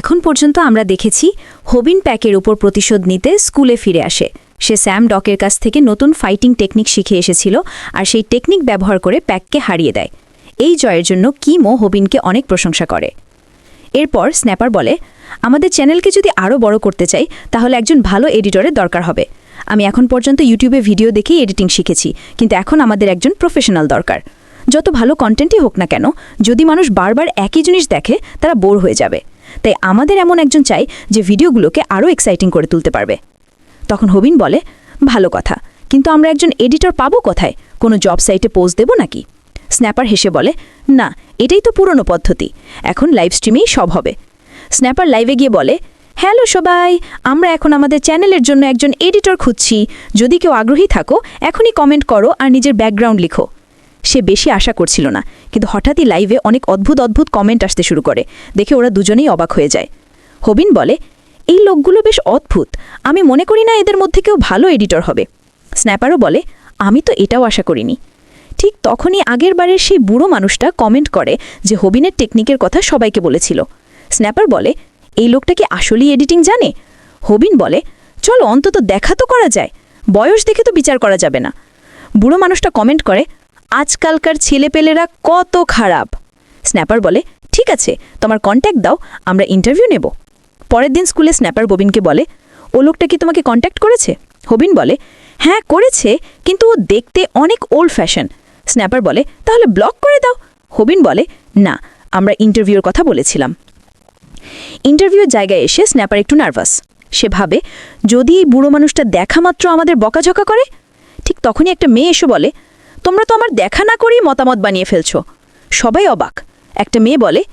এখন পর্যন্ত আমরা দেখেছি হবিন প্যাকের উপর প্রতিশোধ নিতে স্কুলে ফিরে আসে। সে স্যাম ডকের কাছ থেকে নতুন ফাইটিং টেকনিক শিখে এসেছিল আর সেই টেকনিক ব্যবহার করে প্যাককে হারিয়ে দেয়। এই জয়ের জন্য কিমো হবিনকে অনেক প্রশংসা করে। এরপর স্ন্যাপার বলে, আমাদের চ্যানেলকে যদি আরও বড় করতে চাই, তাহলে একজন ভালো এডিটরের দরকার হবে। আমি এখন পর্যন্ত ইউটিউবে ভিডিও দেখেই এডিটিং শিখেছি, কিন্তু এখন আমাদের একজন প্রফেশনাল দরকার। যত ভালো কন্টেন্টই হোক না কেন, যদি মানুষ বারবার একই জিনিস দেখে, তারা বোর হয়ে যাবে। তাই আমাদের এমন একজন চাই যে ভিডিওগুলোকে আরও এক্সাইটিং করে তুলতে পারবে। তখন হবিন বলে, ভালো কথা, কিন্তু আমরা একজন এডিটর পাবো কোথায়? কোনো জব সাইটে পোস্ট দেব নাকি? স্ন্যাপার হেসে বলে, না, এটাই তো পুরনো পদ্ধতি, এখন লাইভ স্ট্রিমেই সব হবে। স্ন্যাপার লাইভে গিয়ে বলে, হ্যালো সবাই, আমরা এখন আমাদের চ্যানেলের জন্য একজন এডিটর খুঁজছি। যদি কেউ আগ্রহী থাকো, এখনই কমেন্ট করো আর নিজের ব্যাকগ্রাউন্ড লিখো। সে বেশি আশা করছিল না। কিন্তু হঠাৎই লাইভে অনেক অদ্ভুত অদ্ভুত কমেন্ট আসতে শুরু করে। দেখে ওরা দুজনেই অবাক হয়ে যায়। হবিন বলে, এই লোকগুলো বেশ অদ্ভুত। আমি মনে করি না এদের মধ্যে কেউ ভালো এডিটর হবে। স্ন্যাপারও বলে, আমি তো এটাও আশা করিনি। ঠিক তখনই আগের বারের সেই বুড়ো মানুষটা কমেন্ট করে যে হবিনের টেকনিকের কথা সবাইকে বলেছিল। স্ন্যাপার বলে, এই লোকটা কি আসলেই এডিটিং জানে? হবিন বলে, চলো অন্তত দেখা তো করা যায়। বয়স দেখে তো বিচার করা যাবে না। বুড়ো মানুষটা কমেন্ট করে আজকালকার ছেলেপেলেরা কত খারাপ। স্ন্যাপার বলে, ঠিক আছে, তোমার কন্ট্যাক্ট দাও, আমরা ইন্টারভিউ নেব। পরের দিন স্কুলে স্ন্যাপার ববিনকে বলে, ও লোকটা কি তোমাকে কন্ট্যাক্ট করেছে? হবিন বলে হ্যাঁ করেছে, কিন্তু ও দেখতে অনেক ওল্ড ফ্যাশন স্ন্যাপার বলে, তাহলে ব্লক করে দাও। হবিন বলে, না, আমরা ইন্টারভিউর কথা বলেছিলাম। ইন্টারভিউর জায়গায় এসে স্ন্যাপার একটু নার্ভাস সে ভাবে, যদি এই বুড়ো মানুষটা দেখা মাত্র আমাদের বকাঝকা করে? ঠিক তখনই একটা মেয়ে এসে বলে তোমরা তো আমার দেখা না করেই মতামত বানিয়ে ফেলছো। সবাই অবাক। একটা মেয়ে বলে,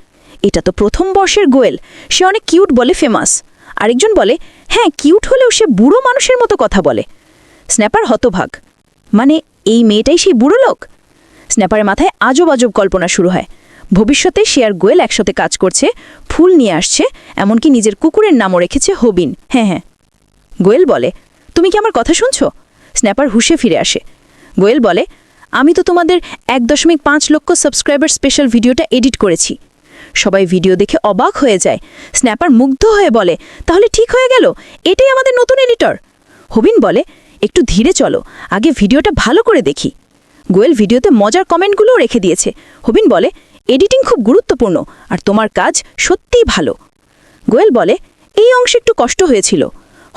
এটা তো প্রথম বর্ষের গোয়েল। সে অনেক কিউট বলে ফেমাস। আরেকজন বলে হ্যাঁ কিউট হলেও সে বুড়ো মানুষের মতো কথা বলে। স্ন্যাপার হতভাগ। মানে এই মেয়েটাই সেই বুড়ো লোক? স্ন্যাপারের মাথায় আজব আজব কল্পনা শুরু হয়। ভবিষ্যতে সে আর গোয়েল একসাথে কাজ করছে, ফুল নিয়ে আসছে, এমনকি নিজের কুকুরের নামও রেখেছে হবিন। হ্যাঁ হ্যাঁ। গোয়েল বলে, তুমি কি আমার কথা শুনছো? স্ন্যাপার হুশে ফিরে আসে। গোয়েল বলে আমি তো তোমাদের এক দশমিক পাঁচ লক্ষ সাবস্ক্রাইবার স্পেশাল ভিডিওটা এডিট করেছি। সবাই ভিডিও দেখে অবাক হয়ে যায়। স্ন্যাপার মুগ্ধ হয়ে বলে, তাহলে ঠিক হয়ে গেল? এটাই আমাদের নতুন এডিটর হবিন বলে, একটু ধীরে চলো, আগে ভিডিওটা ভালো করে দেখি। গোয়েল ভিডিওতে মজার কমেন্টগুলোও রেখে দিয়েছে। হবিন বলে এডিটিং খুব গুরুত্বপূর্ণ, আর তোমার কাজ সত্যিই ভালো। গোয়েল বলে, এই অংশে একটু কষ্ট হয়েছিল।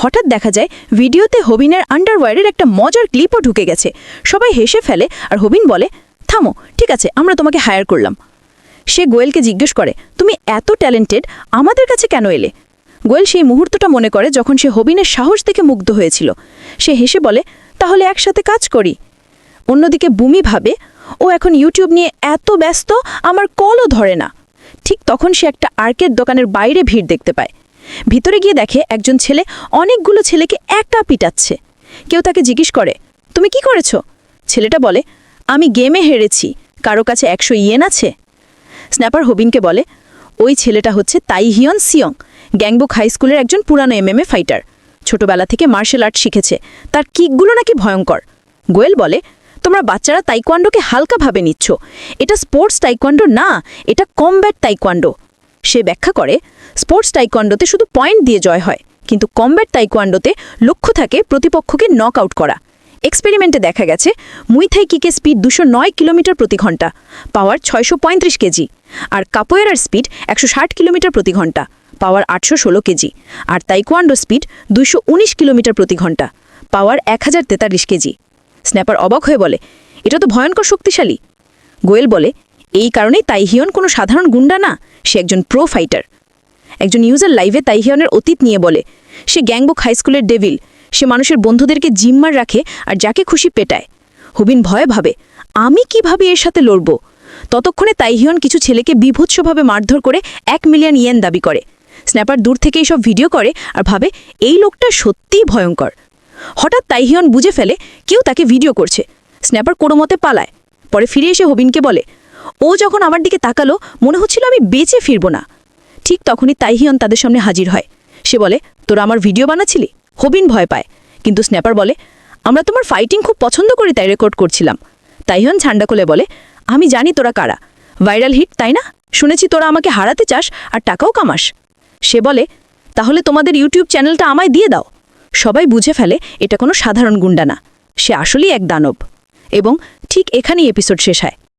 হঠাৎ দেখা যায় ভিডিওতে হবিনের আন্ডারওয়্যারের একটা মজার ক্লিপও ঢুকে গেছে। সবাই হেসে ফেলে আর হবিন বলে, থামো, ঠিক আছে, আমরা তোমাকে হায়ার করলাম। সে গোয়েলকে জিজ্ঞেস করে, তুমি এত ট্যালেন্টেড আমাদের কাছে কেন এলে? গোয়েল সেই মুহূর্তটা মনে করে যখন সে হবিনের সাহস দেখে মুগ্ধ হয়েছিল। সে হেসে বলে, তাহলে একসাথে কাজ করি। অন্যদিকে বুমি ভাবে, ও এখন ইউটিউব নিয়ে এত ব্যস্ত, আমার কলও ধরে না। ঠিক তখন সে একটা আর্কের দোকানের বাইরে ভিড় দেখতে পায়। ভিতরে গিয়ে দেখে একজন ছেলে অনেকগুলো ছেলেকে একা পিটাচ্ছে। কেউ তাকে জিজ্ঞেস করে, তুমি কি করেছ? ছেলেটা বলে, আমি গেমে হেরেছি। কারও কাছে একশো ইয়েন আছে? স্ন্যাপার হবিনকে বলে, ওই ছেলেটা হচ্ছে তাইহিয়ন সিয়ং, গ্যাংবুক হাই স্কুলের একজন পুরানো এমএমএ ফাইটার। ছোটবেলা থেকে মার্শাল আর্ট শিখেছে। তার কিকগুলো নাকি ভয়ঙ্কর। গোয়েল বলে, তোমরা বাচ্চারা তাইকোয়ান্ডোকে হালকাভাবে নিচ্ছ। এটা স্পোর্টস তাইকোয়ান্ডো না, এটা কমব্যাট তাইকোয়ান্ডো। সে ব্যাখ্যা করে, স্পোর্টস টাইকোয়ান্ডোতে শুধু পয়েন্ট দিয়ে জয় হয়, কিন্তু কম্ব্যাট তাইকোয়ান্ডোতে লক্ষ্য থাকে প্রতিপক্ষকে নক আউট করা। এক্সপেরিমেন্টে দেখা গেছে মুইথাই কিকে স্পিড দুশো কিলোমিটার প্রতি ঘণ্টা পাওয়ার ছয়শো পঁয়ত্রিশ কেজি, আর কাপোয়েরার স্পিড একশো ষাট কিলোমিটার প্রতি ঘণ্টা পাওয়ার আটশো ষোলো কেজি, আর তাইকোয়ান্ডো স্পিড দুশো কিলোমিটার প্রতি ঘণ্টা পাওয়ার এক হাজার তেতাল্লিশ কেজি। স্ন্যাপার অবাক হয়ে বলে, এটা তো ভয়ঙ্কর শক্তিশালী। গোয়েল বলে এই কারণেই তাইহিয়ন কোনো সাধারণ গুন্ডা না, সে একজন প্রো ফাইটার একজন ইউজার লাইভে তাইহিয়নের অতীত নিয়ে বলে, সে গ্যাংবুক হাইস্কুলের ডেভিল সে মানুষের বন্ধুদেরকে জিম্মার রাখে আর যাকে খুশি পেটায়। হুবিন ভয়ে ভাবে, আমি কীভাবে এর সাথে লড়ব? ততক্ষণে তাইহিয়ন কিছু ছেলেকে বিভৎসভাবে মারধর করে এক মিলিয়ন ইয়েন দাবি করে। স্ন্যাপার দূর থেকে এইসব ভিডিও করে আর ভাবে, এই লোকটা সত্যিই ভয়ঙ্কর। হঠাৎ তাইহিয়ন বুঝে ফেলে, কেউ তাকে ভিডিও করছে। স্ন্যাপার কোনো মতে পালায়। পরে ফিরে এসে হবিনকে বলে ও যখন আমার দিকে তাকালো, মনে হচ্ছিল আমি বেঁচে ফিরব না। ঠিক তখনই তাইহিয়ন তাদের সামনে হাজির হয়। সে বলে, তোরা আমার ভিডিও বানাচ্ছিলি? হবিন ভয় পায়। কিন্তু স্ন্যাপার বলে, আমরা তোমার ফাইটিং খুব পছন্দ করি তাই রেকর্ড করছিলাম। তাইহিয়ন ঝান্ডা কোলে বলে, আমি জানি তোরা কারা। ভাইরাল হিট তাই না? শুনেছি তোরা আমাকে হারাতে চাস আর টাকাও কামাস। সে বলে, তাহলে তোমাদের ইউটিউব চ্যানেলটা আমায় দিয়ে দাও। সবাই বুঝে ফেলে এটা কোনো সাধারণ গুন্ডা না। সে আসলেই এক দানব। এবং ঠিক এখানেই এপিসোড শেষ হয়।